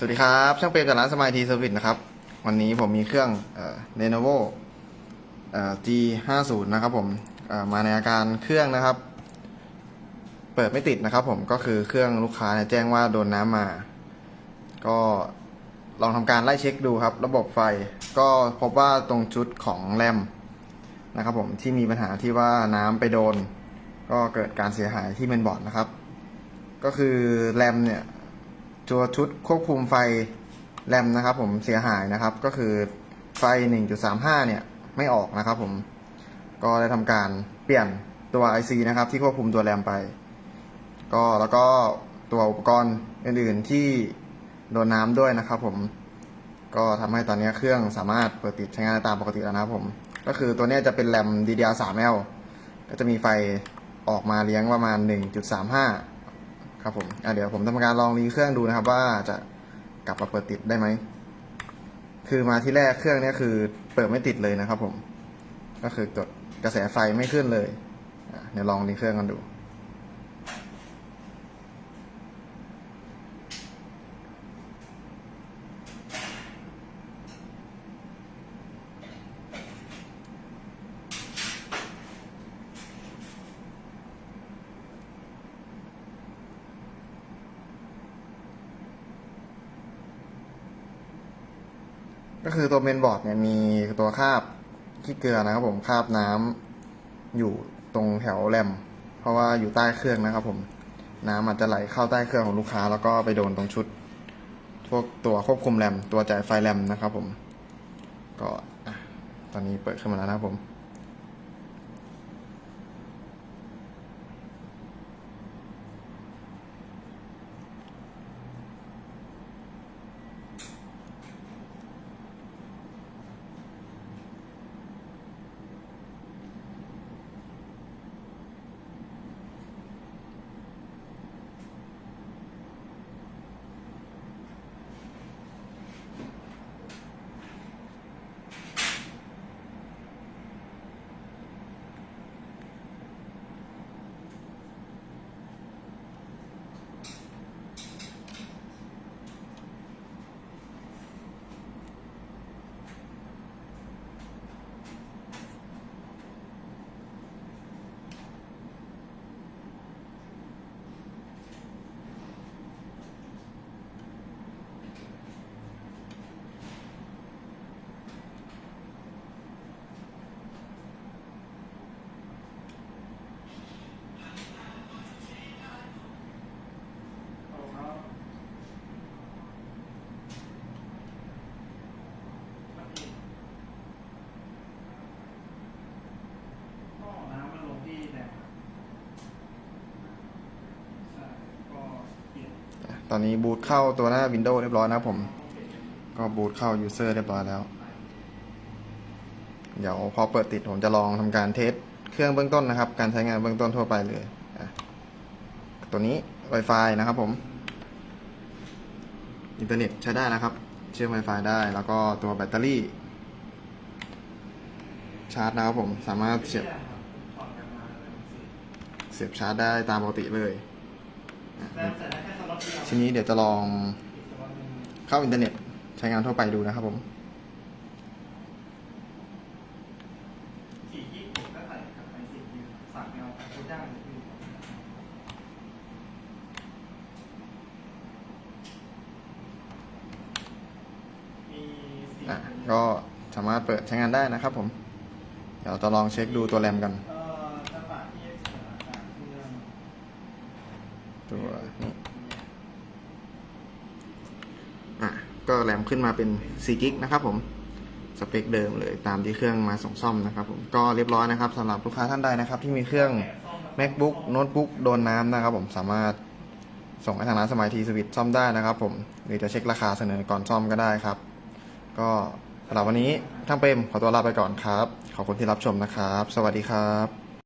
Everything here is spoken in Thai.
สวัสดีครับ ช่างเปรมจากร้านสมายทีเซอร์วิสนะครับ วันนี้ผมมีเครื่องเอ่อ Lenovo เอ่อ G50 นะครับผมเอ่อมาในอาการเครื่องนะครับ เปิดไม่ติดนะครับผมก็คือเครื่องลูกค้าแจ้งว่าโดนน้ำมา ก็ลองทำการไล่เช็คดูครับ ระบบไฟก็พบว่าตรงชุดของแรมนะครับผมที่มีปัญหาที่ว่าน้ำไปโดน ก็เกิดการเสียหายที่เมนบอร์ดนะครับ ก็คือแรมเนี่ย ตัวชุดควบคุมไฟแรมนะครับ ผมเสียหายนะครับ ก็คือไฟ 1.35 เนี่ยไม่ออกนะครับ ผมก็ได้ทำการเปลี่ยนตัว IC นะครับ ที่ควบคุมตัวแรมไป ก็แล้วก็ตัวอุปกรณ์อื่นๆที่โดนน้ำด้วยนะครับ ผมก็ทำให้ตอนนี้เครื่องสามารถเปิดติดใช้งานได้ตามปกติแล้วนะครับผม ก็คือตัวนี้จะเป็นแรม DDR3L ก็จะมีไฟออกมาเลี้ยงประมาณ 1.35 ครับผมอะเดี๋ยวผมทำการลองรีเครื่องดูนะครับ ว่าจะกลับมาเปิดติดได้ไหม คือมาที่แรกเครื่องเนี้ยคือเปิดไม่ติดเลยนะครับผม ก็คือกดกระแสไฟไม่ขึ้นเลย เดี๋ยวลองรีเครื่องกันดู ก็คือตัวเมนบอร์ดเนี่ยมีตัวคาบขี้เกลือนะครับผมคาบน้ำอยู่ตรงแถวแรม เพราะว่าอยู่ใต้เครื่องนะครับ ผมน้ำอาจจะไหลเข้าใต้เครื่องของลูกค้า แล้วก็ไปโดนตรงชุด พวกตัวควบคุมแรม ตัวจ่ายไฟแรมนะครับ ผม ก็ตอนนี้เปิดขึ้นมาแล้วนะครับผม ก็น้ำมันลงที่แหลมใช่ก็เปลี่ยน ตอนนี้บูตเข้าตัวหน้า Windows เรียบร้อยนะผม ก็บูตเข้า User เรียบร้อยแล้ว เดี๋ยวพอเปิดติดผมจะลองทำการเทสเครื่องเบื้องต้นนะครับ การใช้งานเบื้องต้นทั่วไปเลยตัวนี้ Wi-Fi นะครับผม อินเทอร์เน็ตใช้ได้นะครับ เชื่อม Wi-Fi ได้ แล้วก็ตัวแบตเตอรี่ ชาร์จนะครับผม สามารถเสียบ เสิเสียบชาร์จได้ตามปกติเลย ทีนี้เดี๋ยวจะลองเข้าอินเทอร์เน็ตใช้งานทั่วไปดูนะครับผมก็สามารถเปิดใช้งานได้นะครับผม เดี๋ยวจะลองเช็คดูตัวแรมกัน ตัวนี้อะ ก็แรมขึ้นมาเป็น4กิกนะครับผมสเปคเดิมเลยตามที่เครื่องมาส่งซ่อมนะครับผมก็เรียบร้อยนะครับสำหรับลูกค้าท่านใดนะครับ ที่มีเครื่อง macbook โน้ตบุ๊กโดนน้ำนะครับ ผมสามารถส่งให้ทางร้านสมัยทีสวิตซ่อมได้นะครับ ผมหรือจะเช็คราคาเสนอก่อนซ่อมก็ได้ครับ ก็สำหรับวันนี้ทั้งเปรมขอตัวลาไปก่อนครับ ขอบคุณที่รับชมนะครับ สวัสดีครับ